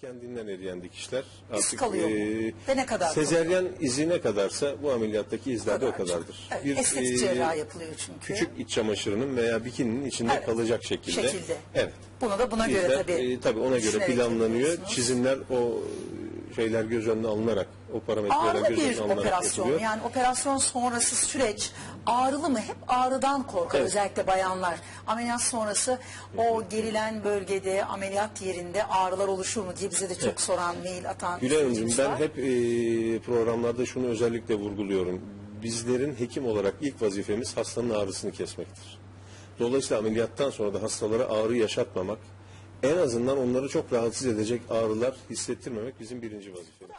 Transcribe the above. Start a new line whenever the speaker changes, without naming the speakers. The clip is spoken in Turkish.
kendinden eriyen dikişler.
İz kalıyor mu? Ve ne kadar
Sezeryen izi ne kadarsa bu ameliyattaki izler de o
kadarcık.
kadardır.
Evet, estetik cerrahi yapılıyor çünkü.
Küçük iç çamaşırının veya bikininin içinde
Evet.
kalacak şekilde.
Şekilde.
Evet.
Bunu da buna göre
İzler,
tabii.
e, tabii ona göre
düşünerek
planlanıyor.
yapıyorsunuz.
Çizimler o şeyler göz önüne alınarak, o parametreler
Ağrılı
göz önüne alınarak
operasyon
yapılıyor.
yani operasyon sonrası süreç ağrılı mı? Hep ağrıdan korkar
Evet.
özellikle bayanlar. Ameliyat sonrası o gerilen bölgede ameliyat yerinde ağrılar oluşur mu diye bize de çok soran mail atan
Gülay Hanımcığım
izleyicimiz
ben
var.
hep e, programlarda şunu özellikle vurguluyorum. Bizlerin hekim olarak ilk vazifemiz hastanın ağrısını kesmektir. Dolayısıyla ameliyattan sonra da hastalara ağrı yaşatmamak, en azından onları çok rahatsız edecek ağrılar hissettirmemek bizim birinci vazifemiz.